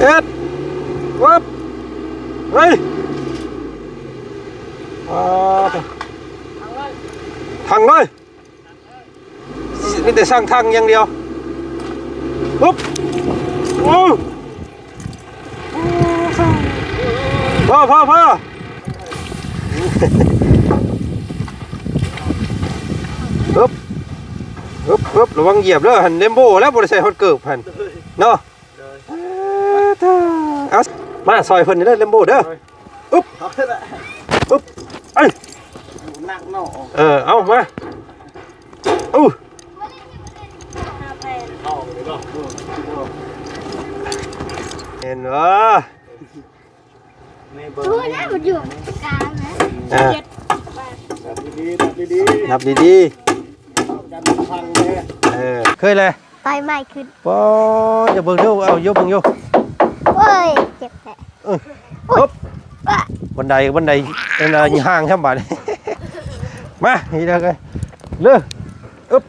เอ็ดวับเฮ้ยอ่าทางเลยมีแต่สร้างทางอย่างเดียวปุ๊บโอ้พ่อพ่อพ่อปุ๊บปุ๊บปุ๊บระวังเหยียบเด้อหันเลมโบแล้วบริษัทฮอตเกิบหันเนาะ เอามาซอยเพิ่นนี่เด้อเลมโบเด้ออุ๊บอุ๊บเอ้ยนักเนาะเออเอามาอู้เข้าไปก็เห็นเหรอในเบอร์ดูนะมันอยู่กลางนะอ่าดับดีๆดับดีนับดีๆเอากันพังเลยๆเออเคยเลยไฟไหม้ขึ้นปออย่าเบิ่งดูเอายกเบิ่งอยู่เว้ยเจ็บแผลปุ๊บบันไดบันไดเป็นอะไรห่างช่ำบาดนี่มานี่เด้อเลยเลืออึ๊บ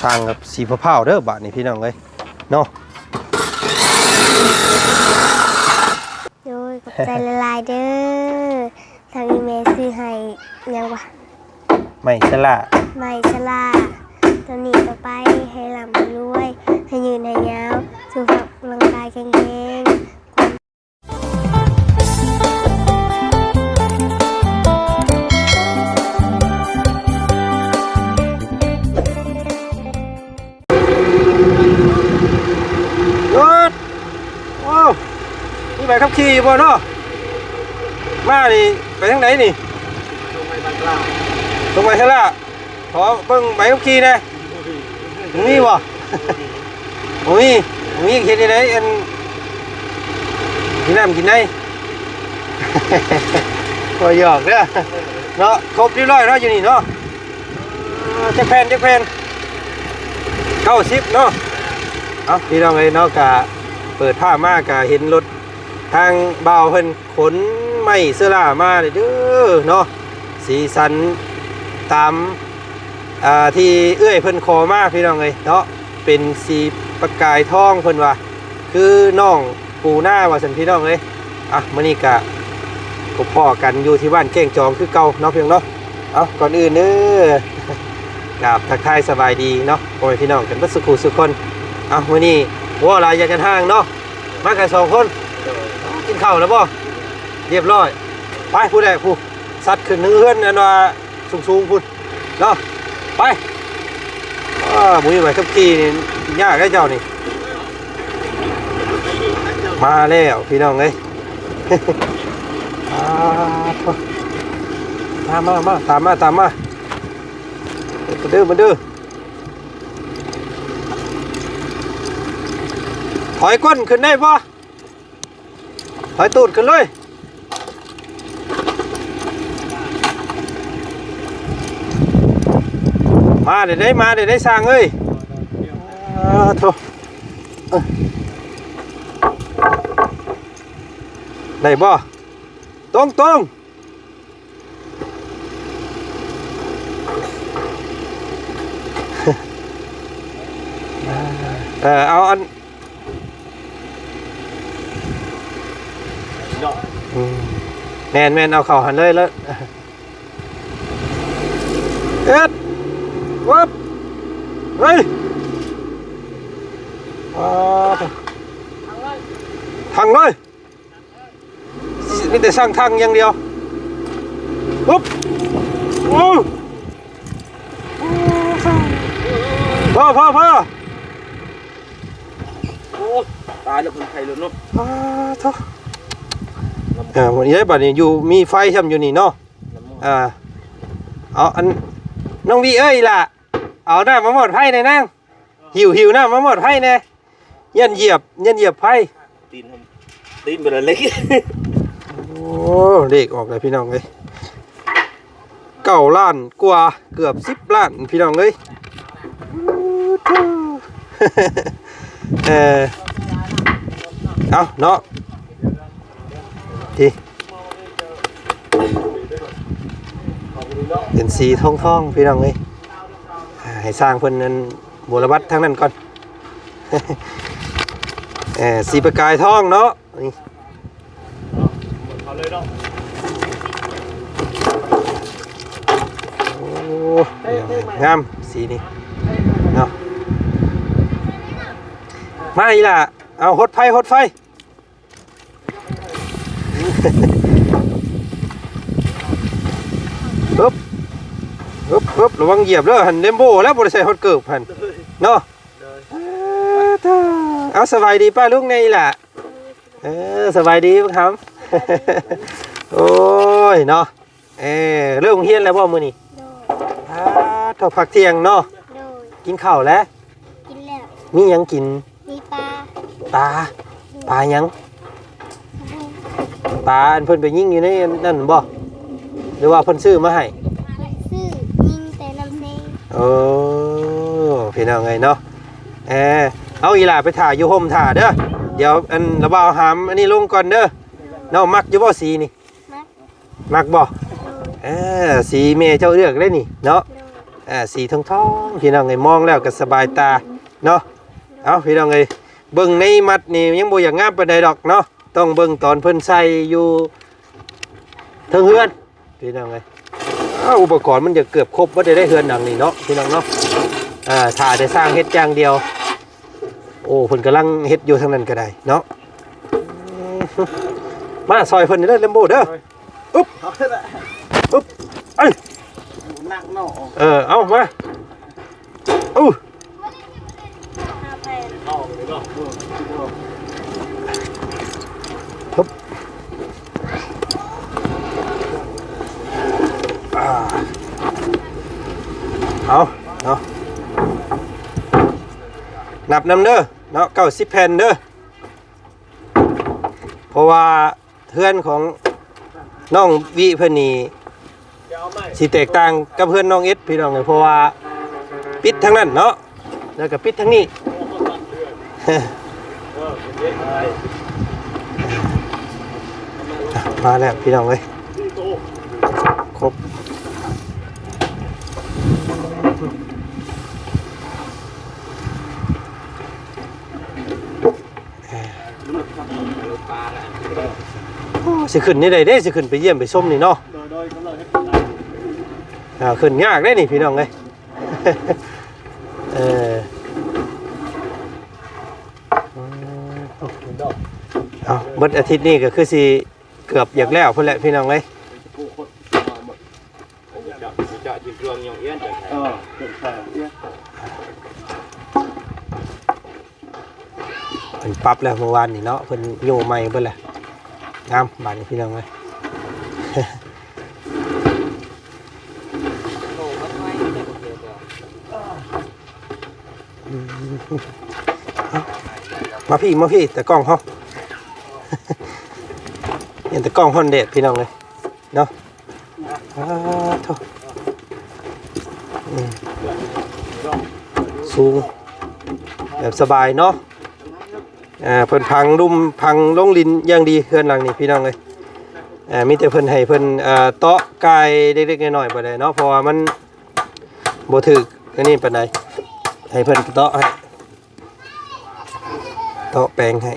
สร้างกับสีพะเผาวเด้อบาดนี่พี่น้องเอ้ยเนาะโดยกับใจละลายเด้อทางอีเมลซื้อให้ยังวะไม่ใช่ละไม่ชะลาตอนนี้ต่อไปให้ลำให้รวยให้ยืนให้ยา นี่ไปขับขี่อยู่บ่เนาะมานี่ไปทางไหนนี่ลงไปบ้านกลางตรงไปใช่ละขอเบิ่งใบขับขี่หนะตรงนี้บ่ตรงนี้ตรงนี้เห็นที่ไหนอันกินน้ำกินไหนพอหยอกเด้อเนาะครบเรียบร้อยเนาะอยู่นี่เนาะเออจักแผ่นจักแผ่นเก้าสิบเนาะเอาพี่น้องเลยเนาะกะเปิดผ้ามากกะเห็นรถ ทางเบาวเพิ่นขนไม้เสื้อล่ามาเลยเด้อเนาะสีสันตามอ่าที่เอื้อยเพิ่นขอมาพี่น้องเลยเนาะเป็นสีประกายทองเพิ่นว่าคือน้องปูหน้าว่าสันพี่น้องเลยอะมื้อนี้กะพบพ่อกันอยู่ที่บ้านเก้งจองคือเก่าเนาะเพียงเนาะเอาก่อนอื่นเน้อกราบทักทายสบายดีเนาะโอ้ยพี่น้องกันเบัสุขุสุขคนเอาวันนี้ว่าลายยากันห้างเนาะมากันสองคน กินข้าวแล้วบ่เรียบร้อย ไปผู้ใดผู้สัตว์ขึ้นเนื้อนอันว่าสูงสูงๆพุ่นเนาะไปอ่าบุ้ยไปขับขี่นี่ยากได้เจ้านี่ มาแล้วพี่น้องเอ้ย อ่ามามามาตามมาตามมามาเด้อมาเด้อถอยก้นขึ้นได้ปะ อยตูดขึ้นเลยมาเดี๋ยวได้มาเดี๋ยวได้สร้างเอ้ยอาโถเอ้ยได้บ่ตรงตรงเออเอาอัน เนาะ อืม แมนแมนเอาเข่าหันเลยแล้วเอ็ดวับเฮ้ยอ่าทางเลยมีแต่สร้างทางอย่างเดียวปุ๊บโอ้พ่อพ่อพ่อโอ้ตายแล้วคนไทยเลยเนาะอ่าโถ่ อ่าวันนี้บัดนี้อยู่มีไฟช่ำอยู่นี่เนาะอ่าเอาอันน้องวีเอ้ยล่ะ เอาหน้ามาหมดไพ่ในอยนั่งหิวหิวหน้ามาหมดไพ่เน่ยันเหยียบยันเหยียบไพ่ตีนผมตีนเป็นอะไรเล็กโอ้เด็กออกเลยพี่น้องเลยเก้าล้านกว่าเกือบสิบล้านพี่น้องเลยเออเอาเนาะ ทีเป็นสีทองทองๆพี่น้องเลยให้สร้างเพิ่นนั้นบุรวัตทั้งนั้นก่อนเออสีประกายทองเนาะนี่งามสีนี่เนาะมาอีล่ะเอาหดไฟหดไฟ ปึ๊บปึ๊บปึ๊บระวังเหยียบเด้อหันเลมโบแล้วบ่ได้ใส่ฮอตเกิบหันเนาะเอ้อเด้อเอาสบายดีป้าลูกไงล่ะเออสบายดีครับโอ้ยเนาะเออเรื่องโรงเรียนแล้วบ่มื้อนี้โดยอ่าทอพักเที่ยงเนาะโดยกินข้าวแล้ว กินแล้ว มีหยังกิน มีปลา ปลา ปลาหยัง ปลาอันเพิ่นไปยิงอยู่ในนั่นบ่หรือว่าเพิ่นซื้อมาให้ซื้อยิงแต่น้ำเซงโอ้พี่น้องไงเนาะเออเอาอีหล่าไปถ่ายอยู่ห่มถ่าเด้อเดี๋ยวอันระบาวหามอันนี้ลงก่อนเด้อเนาะมักอยู่บ่สีนี่มักมักบ่โดยเออสีเมย์เจ้าเลือกได้นี่เนาะโดยเออสีทองทองๆพี่น้องไงมองแล้วก็สบายตาเนาะเอาพี่น้องไงเบิ่งในมัดนี่ยังบ่อยากงามปานใดดอกเนาะ ต้องเบิ่งตอนเพิ่นใส่อยู่เทิงเฮือนพี่น้องไงอ้าวอุปกรณ์มันจะเกือบครบว่าจะได้เฮือนหนังนี่เนาะพี่น้องเนาะอ่าถ้าได้สร้างเฮ็ดอย่างเดียว โอ้เพิ่นกำลังเฮ็ดอยู่ทางนั้นก็ได้เนาะมาซอยเพิ่นเด้อเลมโบเด้อเอาเลยละปึ๊บเอ้ยนักเนาะเออเอามาอู้เอาไปเอาเลยเนาะ อ่า เอาเนาะนับนำเด้อเนาะ90แผ่นเด้อเพราะว่าเพื่อนของน้องวิเพิ่นนี่เอาไหมสิแตกต่างกับเพื่อนน้องเอสพี่น้องเลยเพราะว่าปิดทั้งนั้นเนาะแล้วก็ปิดทั้งนี้มาแล้วพี่น้องเลยครบ สิขึ้นนี่ได้เด้สิขึ้นไปเยี่ยมไปส้มนี่เนาะโดยโดยกำลังให้อ่าขึ้นยากได้นี่พี่น้องเลยเออเอาเบิดอาทิตย์นี้ก็คือสิเกือบอยากแล้วพุ่นแหละพี่น้องเลยจะจะจิตรวงยองเอี้ยนจะเออเกิดแผลเนี่ยเพิ่นปรับแล้วเมื่อวานนี่เนาะเพิ่นโยใหม่เบิ่นแหละ งามบาดนี้พี่น้องเลยมาพี่มาพี่แต่กล้องเขาเห็นแต่กล้องฮอนเดดพี่น้องเลยเนาะอ้าวโถ่อืมสูงแบบสบายเนาะ อ่าเพิ่นพังลุ่มพังลงลินอย่างดีเพื่อนหลังนี่พี่น้องเลยอ่ามีแต่เพิ่นให้เพิ่นอ่าเตาะกายเล็กๆน้อยๆบ่ได้เนาะเพราะว่ามันบ่ถึกอันนี้ปานใดให้เพิ่นเตาะให้เตาะแปลงให้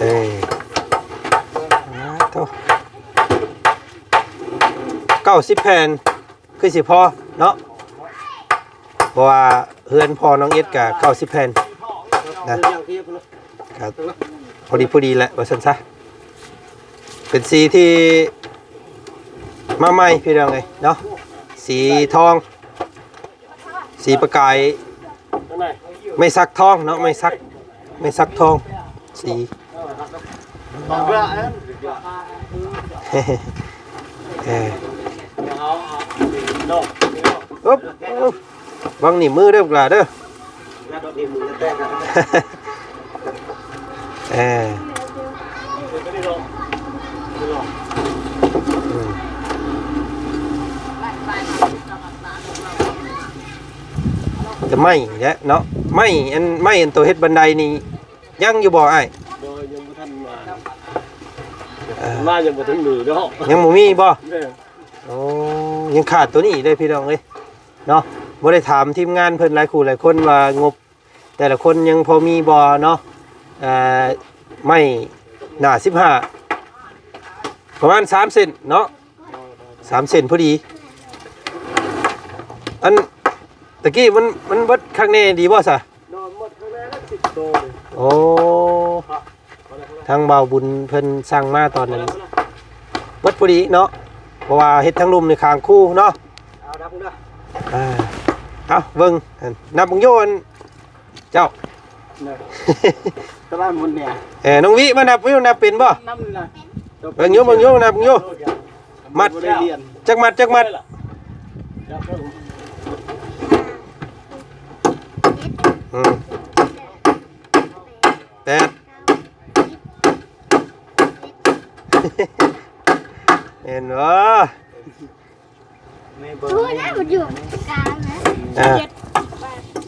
เอ้ยมาโตเก้าสิบแผ่นคือสิพอเนาะ เพราะว่าเฮือนพอน้องเอ็ดกับเก้าสิบแผ่นนะครับพอดีพอดีแหละว่าสันซะเป็นสีที่มาใหม่พี่น้องเลยเนาะสีทอง สีประกายไม่ซักทองเนาะไม่ซักไม่ซักทองสีเรื่องเอ้ ยเออเอาเอาโน่อุ๊บอุ๊บวางหนีบมือเด้อปลาเด้อแล้วโดนดีมือแตกกันเออไม่ได้ลงไม่ลงอืมจะไหม่แหละเนาะไหม่อันไหม่อันตัวเฮ็ดบันไดนี่ยังอยู่บ่ไอ้ายโดยยังไม่ทันมาเออมายังไม่ถึงมือเนาะยังบ่มีบ่เนี่ยโอ้ยังขาดตัวนี้เลยพี่น้องเอ้ยเนาะ บ่ได้ถามทีมงานเพิ่นหลายคู่หลายคนว่างบ แต่ละคนยังพอมีบ่เนาะเอ่อไม่หน้า15ประมาณ3เซนเนาะ3เซนพอดี อันตะกี้มันมันเบิดข้างในดีบ่ซะนอนหมดข้างในแล้วสิบโตเลยโอ้ทางเบาบุญเพิ่นสั่งมาตอนนั้นเบิดพอดีเนาะเพราะว่าเฮ็ดทั้งลุมในคางคู่เนาะเอาดับมึงเด้ออ่า เอาเบิ่งอันนับบังโยนเจ้าเนี่ยก็ได้หมุนเนี่ยเอ้น้องวิมานับวิวนับเป็นบ่น้ำนี่นะเบิ่งโยเบิ่งโยนับบังโยมัดบ่ได้เรียนจักมัดจักมัดอืมแปดเห็นบ่ไม่เบิ่งดูนะมัน อยู่กลางนะอ่า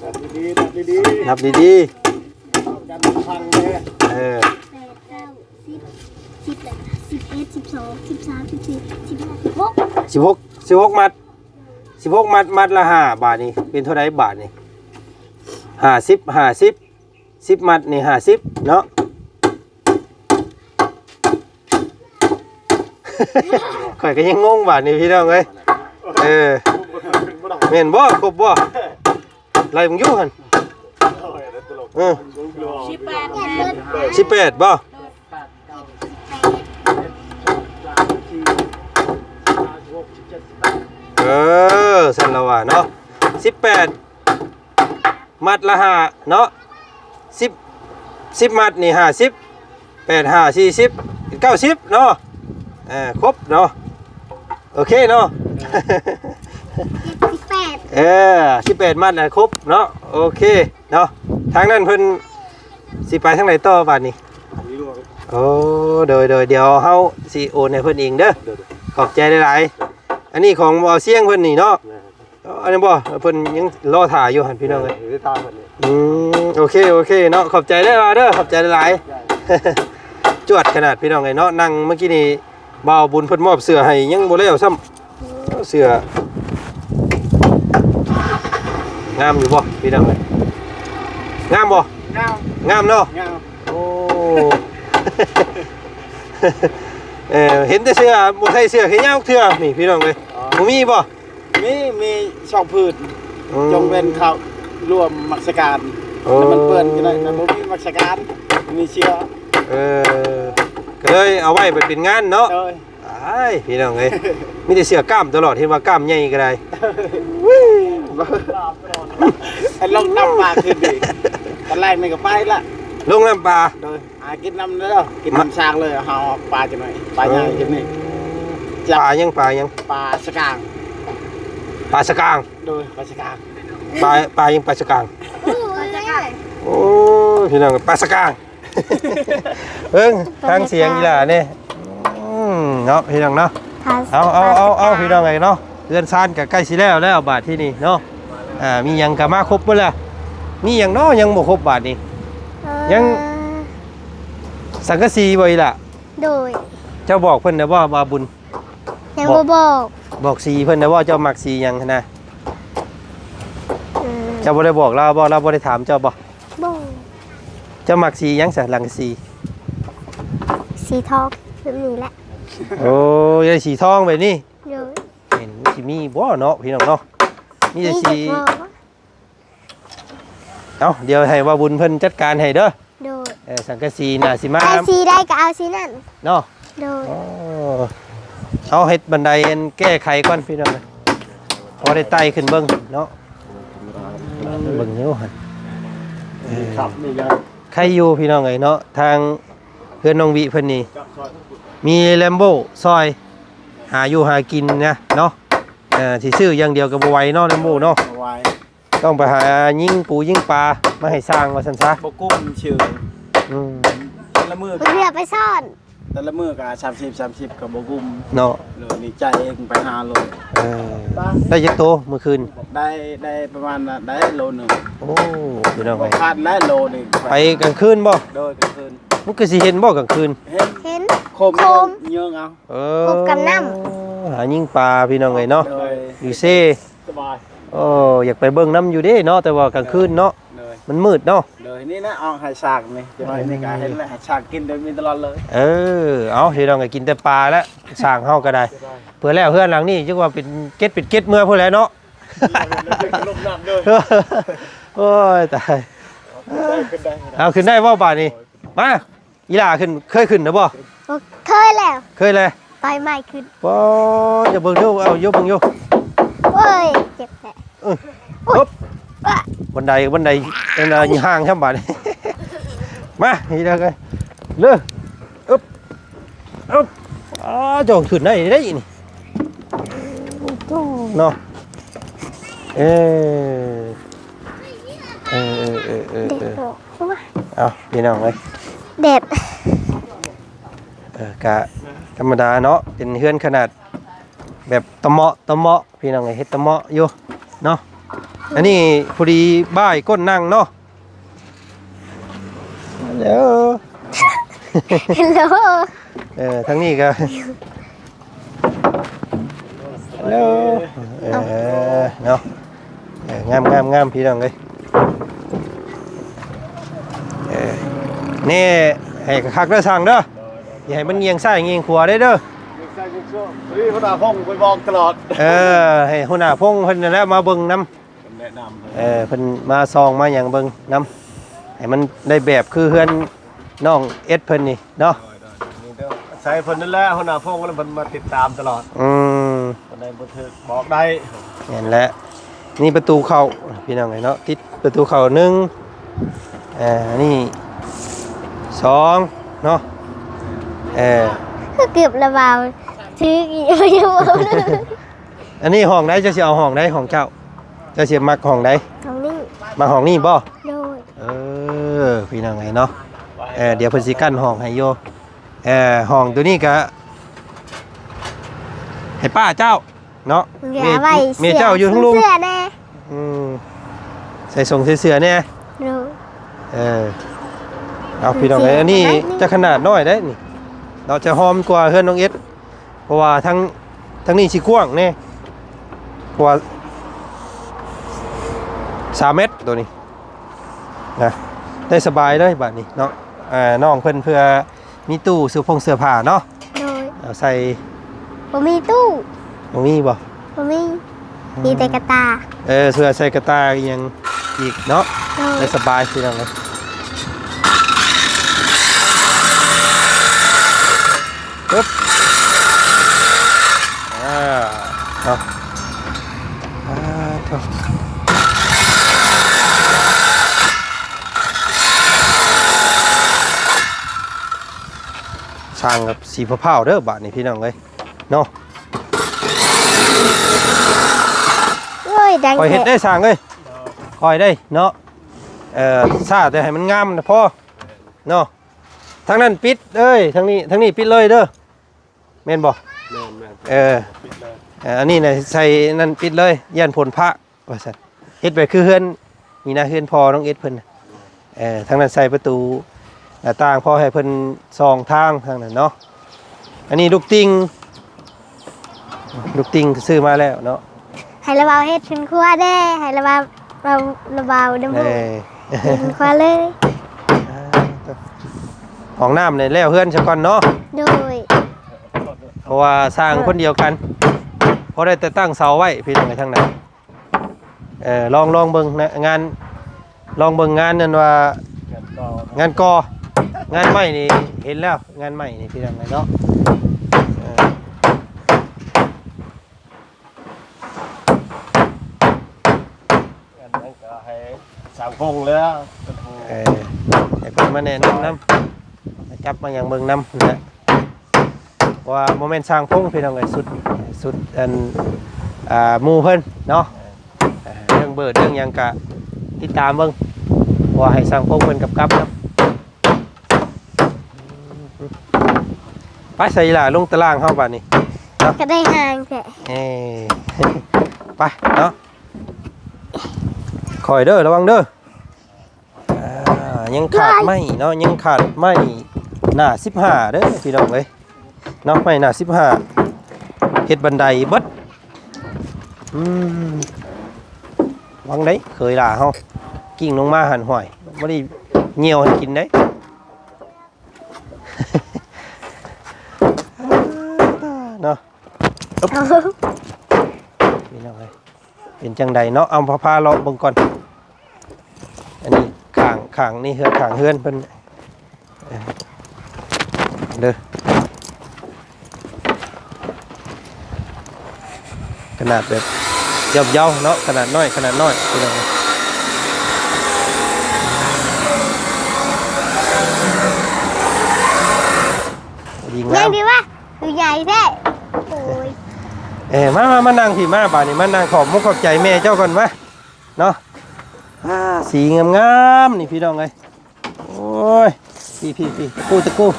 ดับดีๆดับดีนับดีๆกันพังเลยๆเออแปดเก้าสิบสิบเลยสิบเอ็ดสิบสองสิบสามสิบสี่สิบห้าสิบหกสิบหกสิบหกมัดสิบหกมัดมัดละห้าบาทนี่เป็นเท่าไรบาทนี่ห้าสิบห้าสิบสิบมัดนี่ห้าสิบเนาะข่อยก็ยังงงบาทนี่พี่น้องเอ้ยเออ เม่นบ่ครบบ่ไรมึงอยู่หันเออสิบแปดเจ็ดเบิดสิบแปดบ่เออสันละว่าเนาะสิบแปดมัดละห้าเนาะสิบสิบมัดนี่ห้าสิบแปดห้าสี่สิบเก้าสิบเนาะเออครบเนาะโอเคเนาะสิบแปด เออสิบแปดมัดนะครบเนาะโอเคเนาะทางนั้นเพิ่นสิไปทางไหนต่อบัดนี้โอ้โดยโดยเดี๋ยวเฮาสิโอนให้เพิ่นเองเด้อขอบใจหลายๆอันนี้ของบ่าเสียงเพิ่นนี่เนาะอันนี้บ่เพิ่นยังรอถ่ายอยู่หันพี่น้องเอ้ยหรือตาคนนี้อืมโอเคโอเคเนาะขอบใจได้อเด้อขอบใจหลายๆจวดขนาดพี่น้องไงเนาะนั่งเมื่อกี้นี่บ่าวบุญเพิ่นมอบเสื้อให้ยังบ่แล้วซ้ำเสื้อ งามอยู่บ่พี่น้องเอ้ยงามบ่เงางามเนาะเงาโอ้เออเห็นแต่เสื้อบ่ใส่เสื้อแขนยาวเทื่อนี่พี่น้องเอ้ยบ่มีบ่มีมีช่องพืชอืมจงเป็นเขารวมมักสการโอ้แล้วมันเปื้อนกันได้แต่บ่มีมักสการมีเชื้อเออก็เลยเอาไว้ไปเป็นงานเนาะเอ้ยไอ้ายพี่น้องเอ้ยมีแต่เสื้อกล้ามตลอดเห็นว่ากล้ามใหญ่ก็ได้ไอ้ ลงน้ำปลาขึ้นดิตอนแรกไม่ก็ไปละลงน้ำปลาโดยอากินน้ำแล้วกินน้ำช้างเลยเอาเอาปลาจะหน่อยปลาใหญ่จะนี่ปลายังปลายังปลาสกางปลาสกางโดยปลาสกางปลาปลายังปลาสกางโอ้ยเลยโอ้ยพี่น้องปลาสกางเพิ่งทางเสียงอีหล่าเนี่ยอืมเนาะพี่น้องเนาะเอาเอาเอาเอาพี่น้องไงเนาะ เรือนซานกับใกล้สิแล้วแล้วบาทที่นี่เนาะอ่ามีหยังกับมาครบเบ่ล่ะมีหยังเนาะยังบ่ครบบาทนี้ยังสังกะสีบ่อีหล่ะโดยเจ้าบอกเพิ่นนะว่าบาบุญยังบ่บอกบอกสีเพิ่นนะว่าเจ้ามักสีหยังนะอืมเจ้าบ่ได้บอกเราบ่เราบ่ได้ถามเจ้าบ่บอกเจ้ามักสีหยังซะหลังสีสีทองแบบนี้แหละโอ้ยได้สีทองแบบนี้โดยเห็น สิมีบ่เนาะพี่น้องเนาะมีแต่สีนี่บอกว่าเอ้าเดี๋ยวให้ว่าบุญเพิ่นจัดการให้เด้อโดยเออสังกะสีน่ะสิมาเอาสีได้ก็เอาสีนั่นเนาะโดยอ๋อเอาเฮ็ดบันไดอันแก้ไขก่อนพี่น้องพอได้ไต่ขึ้นเบิ่งเนาะเบิ่งอยู่หั่นเออครับนี่ยังใครอยู่พี่น้องเอ้ยเนาะทางเพื่อนน้องวิเพิ่นนี่มีแลมโบซอย หาอยู่หากินนะเนาะเอ่อสิซื้ออย่างเดียวก็บ่ไหวเนาะแลมโบเนาะเอาไว้ต้องไปหายิงปูยิงปลามาให้สร้างว่าซั่นซะบกุ้มชื่ออืมแต่ละมือเพื่อไปซ่อน แต่ละมือกับสามสิบสามสิบกับบกุ้มเนาะเลยนี่ใจเองไปหาโลเออได้จักโตเมื่อคืนได้ได้ประมาณน่ะได้โลหนึ่งโอ้พี่น้องบเอ้ยคาดได้โลหนึ่งไปกลางคืนบ่โดยกลางคืนมันก็สิเห็นบ่กลางคืน เห็นเห็น โคมโคม เยื่องเอา เออพบกับน้หายิงปลาพี่น้องเอ้ยเนาะ โดย อยู่เซ่สบายโอ้อยากไปเบิ่งน้ำอยู่เด้เนาะแต่ว่ากลางคืนเนาะเลยมันมืดเนาะเลยนี่นะเอาให้ฉากนี่จะไปนี่ก็เห็นแล้วให้ฉากกินเดินมีตลอดเลย เออเอาเดี๋ยวเราก็กินแต่ปลาแล้วสร้างเฮาก็ได้ เพื่อแล้วเพื่อนหลังนี่จังว่าเป็นเก็ดเป็นเก็ดเมื่อพุ่นแหล้วเนาะลมหนักด้วยโอ้ยตายได้ขึ้นได้เอาขึ้นได้บ่บาดนี้มาอีหล่าขึ้นเคยขึ้นนะบ่โอ้เคยแล้ว เคยเลยต่อยใหม่ขึ้นบ่อย่าเบิ่งดูเอายกเบิ่งอยู่ โอ้ยเจ็บแผลปึ๊บบันไดบันไดบันไดห่างช่ำบาดนี้มานี่เด้อกันเลืออึ๊บอึ๊บอ๋อโจงขึ้นได้ได้นี่เนาะเออเออเออเออเด็เอกอโตใช่ไหมเอาพี่น้องเลยเด็ดเออกะธรรมดาเนาะเป็นเฮือนขนาด แบบตะเมาะตะเมาะพี่น้องเอ้ยเฮ็ดตะเมาะอยู่เนาะอันนี้พอดีบ้ายก้นนั่งเนาะเดี๋ยวฮัลโหลเออทั้งนี้ก็ฮัลโหลเออเนาะเอองามงามงามพี่น้องเลยเออนี่ให้คักๆเด้อสั่งเด้ออย่าให้มันเงียงซ้ายเงียงขวาได้เด้อ ใช่คุณโซ่นี่เขาด่าพ่องไปบอกตลอดเออให้หัวหน้าพงเพิ่นนั่นแหละมาเบิ่งนํแนะนำเลยเออเพิ่นมาซองมาหยังเบิ่งนํให้มันได้แบบคือเฮือนน้องเอ็ดเพิ่นนี่เนาะใส่เพิ่นนั่นแหละหัวหน้าพ่องก็เลยเพิ่นมาติดตามตลอดอืมเพิ่นได้บ่ถึกบอกได้นั่นแหละนี่ประตูเข้าพี่น้องไงเนาะติดประตูเข้าหนึ่งเอ่านี่สองเนาะเออก็เกือบระบา วซื้อกี่ไม่รู้อันนี้ห้องไหนเจะสิเอาห้องไหนห้องเจ้าเจะสิมักห้องไหนตรงนี้มาห้องนี้บ่โดยเออพี่น้องไงเนาะเออเดี๋ยวเพิ่นสิกั้นห้องให้โยเออห้องตัวนี้ก็ให้ป้าเจ้าเนาะเหลือไว้เมียเจ้าอยู่ทั้งลุงเสื้อแน่อืมใส่ส่งเสือๆเนี่ยดูเออเอาพี่น้องไงอันนี้จะขนาดน้อยได้นี่เราจะหอมกว่าเฮือนน้องเอ็ด เพราะว่าทั้งทั้งนี้สิกว้างแน่เพราะว่าสามเมตรตัวนี้นะได้สบายเลยบัดนี้เนาะอ่าน้องเพิ่นเพื่อมีตู้เสื้อผงเสื้อผ้าเนาะโดยเอาใส่ผมมีตู้ตรงนี้บ่ผมมีมีแต่กระตา เออเสื้อใส่กระตายอีกอยังอีกเนาะโดยได้สบายพี่น้องเลยปึ๊บอ่าเนาะอ่าเถอะส ร้างกับสีพะเผาเด้อบาทนี่พี่น้องเลยเนาะโอ้ยดังคอยเห็ดแท้ได้สร้างเลยคอยได้เนาะเอ่อซาแต่ให้มันงามนะพ่อเนาะทางนั้นปิดเอ้ยทางนี้ทางนี้ปิดเลยเด้อแม่นบ่แม่นแม่นเออปิดเลยเอ่ออันนี้น่ะใส่นั่นปิดเลยย่านผลพระว่าซั่นเฮ็ดไปคือเฮือนนี่นะเฮือนพอน้องเอ็ดเพิ่นน่ะเออทางนั้นใส่ประตู หน้าต่างพอให้เพิ่นสองทางทางนั้นเนาะอันนี้ลูกติงลูกติงซื้อมาแล้วเนาะให้ระบาวเฮ็ดขึ้นครัวได้ให้ระบาวเราระบาวน้ำเอมูกอขึ้นครัวเลยห้องน้ำเนี่ยแล้วเฮือนซะก่อนเนาะโดยเพราะว่าสร้างคนเดียวกันเพราะได้แต่ตั้งเสาไว้พี่น้องในทางไหนเออลองลองเบิ่งนะงานลองเบิ่งงานนั่นว่าแม่นก็งานกอ งานใหม่นี่เห็นแล้วงานใหม่นี่พี่น้องไหนเนาะเอออันนั้นก็ให้สามพงแล้วเป็นผู้เออให้เพิ่นมาแนะนำนำจับมาอย่างเบิ่งนำนะว่าโมเมนต์สร้างพงพี่น้องไอ้สุดสุดอันอ่าหมู่เพิ่นเนาะเอ่อเรื่องเบิดเรื่องหยังกะติดตามเบิ่งว่าให้สร้างพงเพิ่นกับกับครับ ไปใส่ล่ะลงตารางเฮาบัดนี้ก็ได้ห่างแท้เอ้ไปเนาะคอยเด้อระวังเด้ออ่ายังขาดไม่เนาะยังขาดไม่หน้า15เด้อพี่น้องเอ้ยเนาะไม่หน้า15เฮ็ดบันไดเบิดอืมวังได้เคยล่ะเฮากิ่งลงมาหันห้อยบ่ได้เหี่ยวให้กินได้ เนาะเอาพี่น้องเอ้ยเป็นจังใดเนาะเอาพาพาเลาะเบิ่งก่อน อันนี้ข้างข้างนี่เฮือนข้างเฮือนเพิ่นเด้อขนาดแบบย่อมเยาเนาะขนาดน้อยขนาดน้อยพี่น้องเอ้ยดีงายังดีวะคือใหญ่แท้ เอ้มามามานั่งพี่มาป่านนี้มานั่งขอบมุกขอบใจแม่เจ้าก่อนมาเนาะสีงามงามๆนี่พี่น้องเอ้ยโอ้ยพี่พี่พี่ตะกู้ตะกู้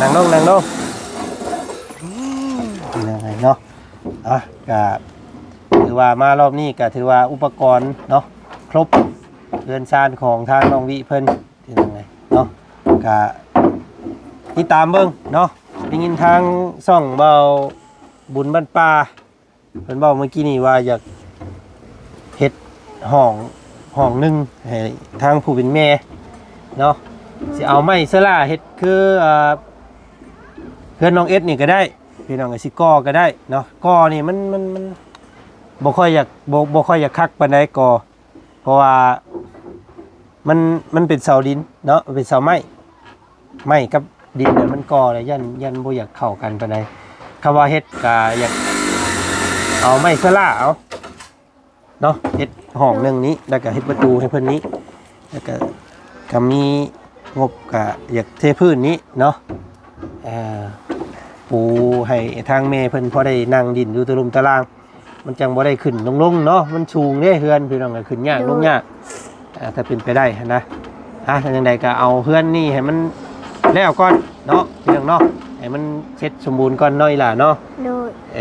นั่งลงนั่งลงอืมเป็นยังไงเนาะอะก็ถือว่ามารอบนี้ก็ถือว่าอุปกรณ์เนาะครบเรือนชานของทางน้องวิเพิ่นเป็นยังไงเนาะก็ ติดตามเบิ่งเนาะได้ยินทางซ่องเบาบุญบ้านป่าเพิ่นบอกเมื่อกี้นี่ว่าอยากเฮ็ดห้องห้องหนึงให้ทางผู้เป็นแม่เนาะสิเอาไม้เสลาเฮ็ดคืออ่าเพื่อนน้องเอสนี่ก็ได้พี่น้องก็สิก่อก็ได้เนาะก่อนี่มันมันมันบ่ค่อยอยากบ่บ่ค่อยอยากคักปานใดก่อเพราะว่ามันมันเป็นเสาดินเนาะเป็นเสาไม้ไม่กับ ดินเนี่ยมันก่อเลยยันยันบ่อยากเข้ากันปานใดคำว่าเฮ็ดก็อยากเอาไม้สลาเอาเนาะเฮ็ดห้องหนึงนี้แล้วก็เฮ็ดประตูให้เพิ่นนี้ แล้วก็ก็มีงบก็อยากเทพื้นนี้เนาะเอ่อปูให้ทางแม่เพิ่นพอได้นั่งดินอยู่ตะลุมตาราง มันจังบ่ได้ขึ้นลงๆเนาะมันสูงเด้เฮือนพี่น้องก็ขึ้นยากลงยากอ่าถ้าเป็นไปได้นะอะถ้าจังใดก็เอาเฮือนนี่ให้มัน แล้วก่อนเนาะพี่น้องเนาะให้มันเช็ดสมบูรณ์ก่อนหน้อยล่ะเนาะโดยเอ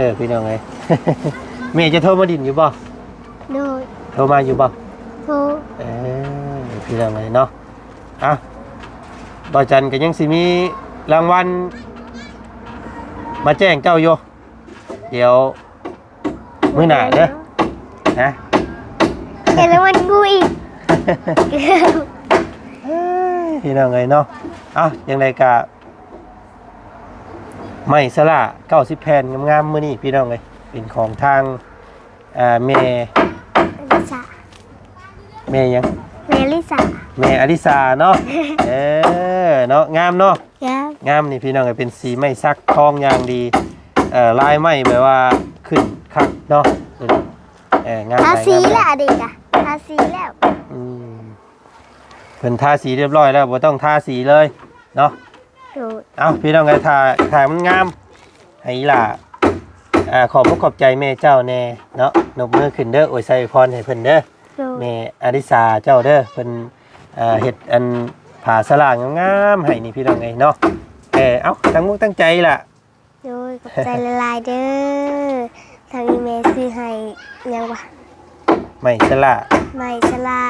อพี่น้องไงแม่จะโทรมาดินอยู่บ่โดยโทรมาอยู่บ่โทรเออพี่น้องไงเนาะอะบ่จันก็ยังสิมีรางวัลมาแจ้งเจ้าอยู่เดี๋ยวมื้อหน้าเด้อนะเห็นแล้วมันกูอีก พี่น้องไงเนาะเอ้ายังไงกะไม่สละ90แผ่นงามๆมื้อนี้พี่น้องไงเป็นของทางอ่าแม่ลิซ่าแม่หยังเมลิซ่าแม่อลิสาเนาะเออเนาะงามเนาะครับงามนี่พี่น้องไงเป็นสีไม้ซักทองอย่างดีเอ่อลายไม้แบบว่าขึ้นคักเนาะเอองามทาหลายสีงามหแล้ลายวเด็กอะทาสีแล้วอืมเพิ่นทาสีเรียบร้อยแล้วบ่ต้องทาสีเลยเนาะโดยเอาพี่น้องไงถ่ายถ่ายมันงามให้อีหล่ะอ่าขอบพระขอบใจแม่เจ้าแน่เนาะนบมือขึ้นเด้ออวยใส่พรให้เพิ่นเด้อโดยแม่อริสาเจ้าเด้อเพิ่นอ่าเฮ็ดอันผ่าสลากงามๆให้นี่พี่น้องไงเนาะเออเอ้าตั้งมุกตั้งใจล่ะ โดยขอบใจละลายเด้อทางอีเมลซื้อให้ยังวะไม่สละ ไม่ชลา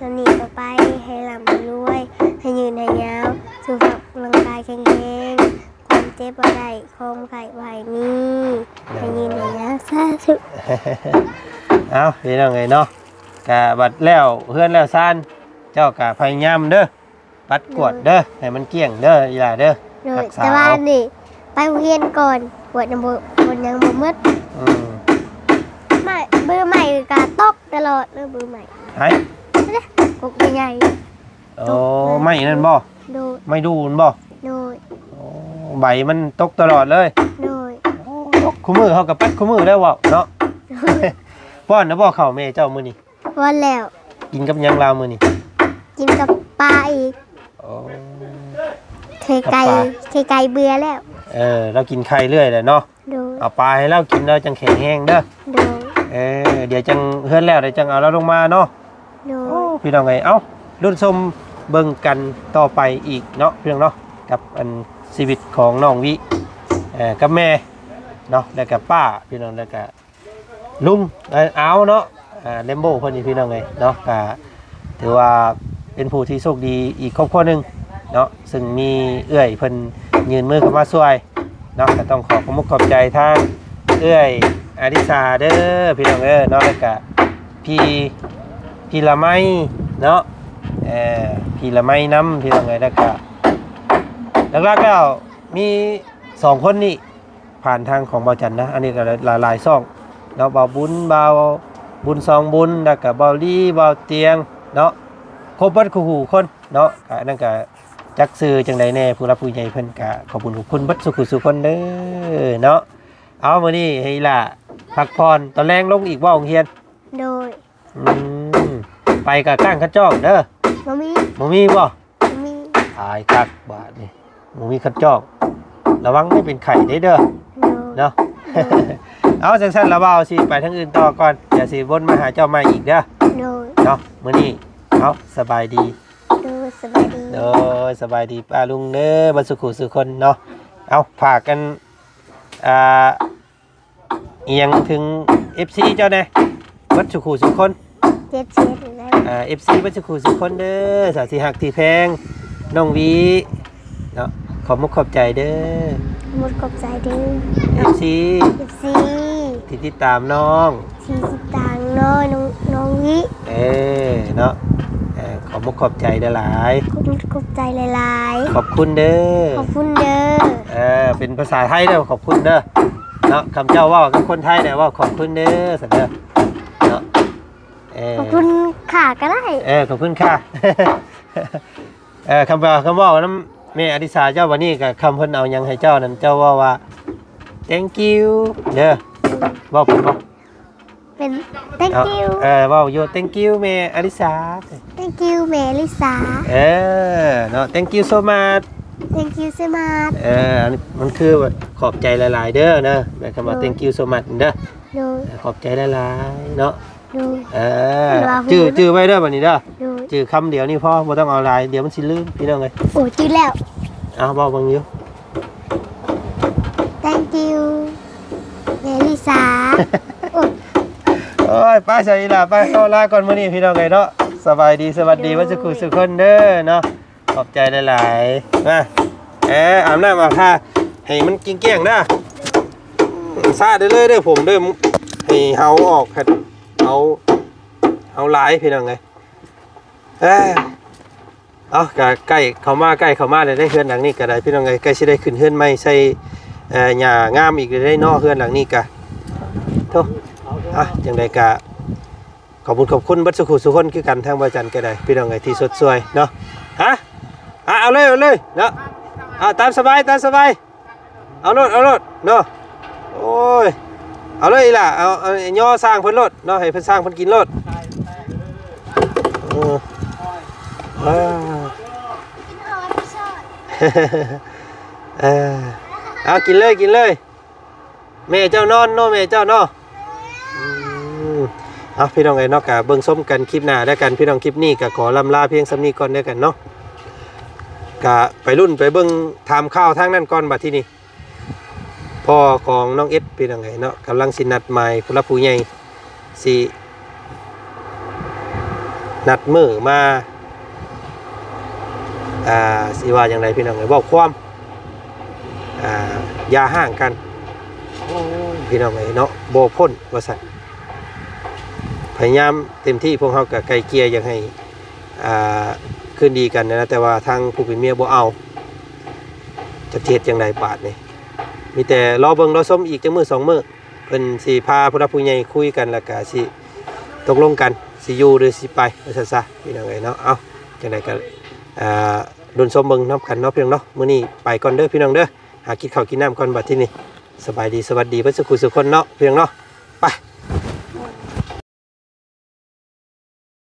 ตอนนี้ต่อไปให้ลำให้รวยให้ยืนให้ยาวสุขภาพร่างกายแข็งแรงความเจ็บบ่ได้ความไข้บ่ให้มีให้ยืนให้ยาวสาธุเอ้าพี่น้องไงเนาะกะบัดแล้วเพื่อนแล้วซ่านเจ้ากะพยายามเด้อปัดกวดเด้อให้มันเกลี้ยงเด้ออย่าเด้อโดรัยกษาแต่ว่าเอานี่ไปโรงเรียนก่อนปวดน้ำบ่ปวดยังบ่มืดอืมไม่เบอร์ใหม่กาตกตลอดเลยเบอร์ใหม่ไห้กกใหญ่โอ้ไม่นั่นบ่ๆโดยไม่ดูมันบ่โดยโอ้ใบมันตกตลอดเลยโดยตกคู่มือเขากับปัดคู่มือแล้วเว้าเนาะป้อนนะบ่เข้าวแม่เจ้ามื้อนี้วันแล้วกินกับหยังลาวมื้อนี้กินกับปลาอีกโอ้เคยไก่กับปลาเคยไก่เบื่อแล้วเออเรากินไข่เรื่อยแหละเนาะโดยเอาปลาให้เรากินแล้วจังแข็งแห้งเด้อโดยเออเดี๋ยวจังเฮือนแล้วเดี๋ยวจังเอาเราลงมาเนาะ โดโอ้พี่น้องไงเอ้ารุ่นชมเบิ่งกันต่อไปอีกเนาะเพียงเนาะกับอันชีวิตของน้องวิเอ่อกับแม่เนาะแล้วก็ป้าพี่น้องแล้วก็ลุงเอ่ออาเนาะอ่าเลมโบเพิ่นนี่พี่น้องไงเนาะก็ถือว่าเป็นผู้ที่โชคดีอีกครอบครัวหนึ่งเนาะซึ่งมีเอื้อยเพิ่นยืนมือเข้ามาช่วยเนาะก็ต้องขอขอบคุณขอบใจทางเอื้อยอาดิสาเด้อพี่น้องเอ้อเนาะแล้วก็พี่ พี่ละไมเนาะเออพี่ละไมน้ำพี่น้องเอ้ยแล้วก็หลักๆแล้วมีสองคนนี่ผ่านทางของเบาจันนะ อันนี้ก็หลายหลายๆซ่องเนาะเบาบุญเบาบุญซองบุญแล้วก็เบาลี่เบาเตียงเนาะครบเบัดคู่หูคนเนาะก็นั่นก็จักซื้อจังไดแน่ผู้รับผู้ใหญ่เพิ่นก็ขอบคุณขอบคุณเบัดสุขุสุคนเด้อเนาะเอามานี่ให้ล่ะพักผ่อนตอนแรงลงอีกว่าโรงเรียนโดยอืม ไปกับก้างขัดจอกเด้อบ่มีหมูมีบ่บ่มีตายคักบาดนี่หมูมีขัดจอก ระวังไม่เป็นไข่ได้เด้อโดยเนาะเอาจังซั่นละเบาสิไปทางอื่นต่อก่อนอย่าสิวนมาหาเจ้าใหม่อีกเด้อโดยเนาะมื้อนี้เอาสบายดีโดยสบายดีเด้อสบายดีป้าลุงเด้อบ่สุขุสุคนเนาะเอาฝากกันอ่าเอียงถึง FC เจ้าแน่บ่สุขุสุคน เจ็ดเจ็ดแล้วอ่าเอฟซีบัจจุคูสุกคนเด้อสาสีหักที่แพงน้องวีเนาะขอบมุกขอบใจเด้อหมดกบใจดื้อเอฟซีสิบซีที่ติดตามน้องสี่สิบตังค์น้อยน้องน้องวิเออเนาะเออขอบมุกขอบใจเด้อหลาย ขอบคุณกบใจหลายขอบคุณเด้อๆ ขอบคุณเด้อ เออเป็นภาษาไทยเด้อขอบคุณเด้อเนาะคำเจ้าเว่ากับคนไทยเนี่ยว่าขอบคุณเด้อสันเด้อเนาะ เออขอบคุณขาก็ได้ เออขอบคุณค่ะ เออคำว่าคำว่าน้ำแม่อดิสาเจ้าวันนี้กับคำเพิ่นเอาหยังให้เจ้านั่นเจ้าว่าว่า thank you เด้อเว่าผมบอกเป็น thank เอา you เออเว่าโย thank you แม่อดิสา thank you เมลิสา เออเนาะ thank you so much thank you so much เอออันนี้มันคือว่าขอบใจหลาย ๆ เด้อเนอะแม่คำว่า thank you so much เด้อ โดย ขอบใจหลายๆเนาะโดยเออเวลาพูดจื้อจื้อไว้เด้อบัดนี้เด้อโดยจื้อคำเดียวนี่พอบ่ต้องเอาหลายเดี๋ยวมันสิลืมพี่น้องเอ้ยโอ้จืดแล้ว เอาเว้าเบิ่งอยู่ thank you เมลิสาโอ้โอ้ยไป้าใส่ล่ะไปเข้าลาก่อนมื้อนี้พี่น้องไงเนาะสบายดีสวัสดีวัสกุสุขคนเด้อเนาะขอบใจหลายๆมาเอออาบน้ำอาบท่าให้มันกิ้งเกี้ยงๆนะซาเด้อเลยเด้อผมเด้อให้เฮาออกให้ เอาเอาหลายพี่น้องไงเอ้ยเอากะใกล้เข้ามาใกล้เข้ามาเลยได้เฮือนหลังนี้ก็ได้พี่น้องไงใกล้สิได้ขึ้นเฮือนใหม่ใส่เอ่อหญ้างามอีกได้นอเฮือนหลังนี้กะโธ่อะจังใดกะขอบคุณขอบคุณบัดสุขุสุคนคือกันทางบริจันก็ได้พี่น้องไงที่สดสวยเนาะฮะอะเอาเลยเอาเลยเนาะเอาตามสบายตามสบายเอารถเอารถเนาะโอ้ย เอาเลยอีหล่ะเอาเอาย่อสร้างเพิ่นรถเนาะให้เพิ่นสร้างเพิ่นกินรถเออว้าวเออเอากินเลยกินเลย แม่เจ้านอนเนาะแม่เจ้าเนาะอืมเอาพี่น้องไอ้เนาะกะเบิ่งส้มกันคลิปหน้าแล้วกันพี่น้องคลิปนี้ก็ขอลำลาเพียงสำนีก่อนเด้อกันเนาะกะไปรุ่นไปเบิ่งทำข้าวทางนั้นก่อนบัดที่นี่ พ่อของน้องเอสพี่น้องไอ้เนาะกำลังสินัดหมายผู้รับผู้ใหญ่สินัดมือมาอ่าสิว่าอย่างไรพี่น้องไอ้บอกความอ่ายาห่างกันพี่น้องไอ้เนาะโบพ่นว่าสันพยายามเต็มที่พวกเขากับไกลเกียอยากให้อ่าคืนดีกันนะแต่ว่าทางผู้เป็นเมียบ่เอาจะเทียดอย่างไรบาทนี่ มีแต่รอเบิ่งรอส้มอีกจังมือสองมือเพิ่นสีพาผู้รับผู้ใหญ่คุยกันแล้วก็สิตกลงกันสิอยู่หรือสิไปว่าซั่นซะพี่น้องไอ้เนาะเอาจังไดก็อ่าดนส้มเบิ่งน้ำกันเนาะพี่น้องเนาะมื้อนี้ไปก่อนเด้อพี่น้องเด้อหากินข้าวกินน้ำก่อนบัดที่นี่สบายดีสวัสดีเพื่นสุขุสุขคนเนาะเพียงเนาะ